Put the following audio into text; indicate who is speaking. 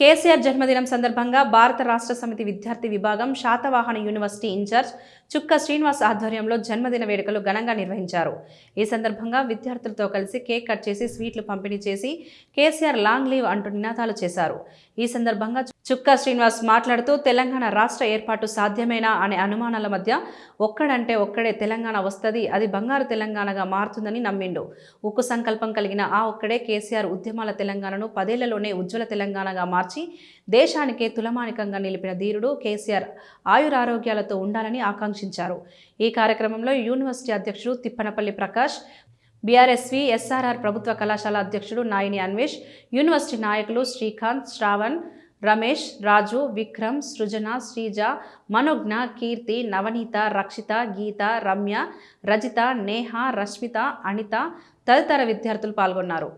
Speaker 1: కేసీఆర్ జన్మదినం సందర్భంగా భారత రాష్ట్ర సమితి విద్యార్థి విభాగం శాతవాహన యూనివర్సిటీ ఇన్ఛార్జ్ చుక్క శ్రీనివాస్ ఆధ్వర్యంలో జన్మదిన వేడుకలు ఘనంగా నిర్వహించారు. ఈ సందర్భంగా విద్యార్థులతో కలిసి కేక్ కట్ చేసి స్వీట్లు పంపిణీ చేసి కేసీఆర్ లాంగ్ లీవ్ అంటూ నినాదాలు చేశారు. ఈ సందర్భంగా చుక్క శ్రీనివాస్ మాట్లాడుతూ తెలంగాణ రాష్ట్ర ఏర్పాటు సాధ్యమేనా? అనే అనుమానాల మధ్య ఒక్కడంటే ఒక్కడే తెలంగాణ వస్తుంది అది బంగారు తెలంగాణగా మారుతుందని నమ్మిండు. ఉక్కు సంకల్పం కలిగిన ఆ ఒక్కడే కేసీఆర్ ఉద్యమాల తెలంగాణను పదేళ్ళలోనే ఉజ్వల తెలంగాణగా మారు మార్చి దేశానికే తులమానికంగా నిలిపిన ధీరుడు కేసీఆర్ ఆయురారోగ్యాలతో ఉండాలని ఆకాంక్షించారు. ఈ కార్యక్రమంలో యూనివర్సిటీ అధ్యక్షుడు తిప్పనపల్లి ప్రకాష్ బీఆర్ఎస్వి ఎస్ఆర్ఆర్ ప్రభుత్వ కళాశాల అధ్యక్షుడు నాయిని అన్వేష్ యూనివర్సిటీ నాయకులు శ్రీకాంత్ శ్రావణ్ రమేష్ రాజు విక్రమ్ సృజన శ్రీజ మనోజ్ఞ కీర్తి నవనీత రక్షిత గీత రమ్య రజిత నేహ రష్మిత అనిత తదితర విద్యార్థులు పాల్గొన్నారు.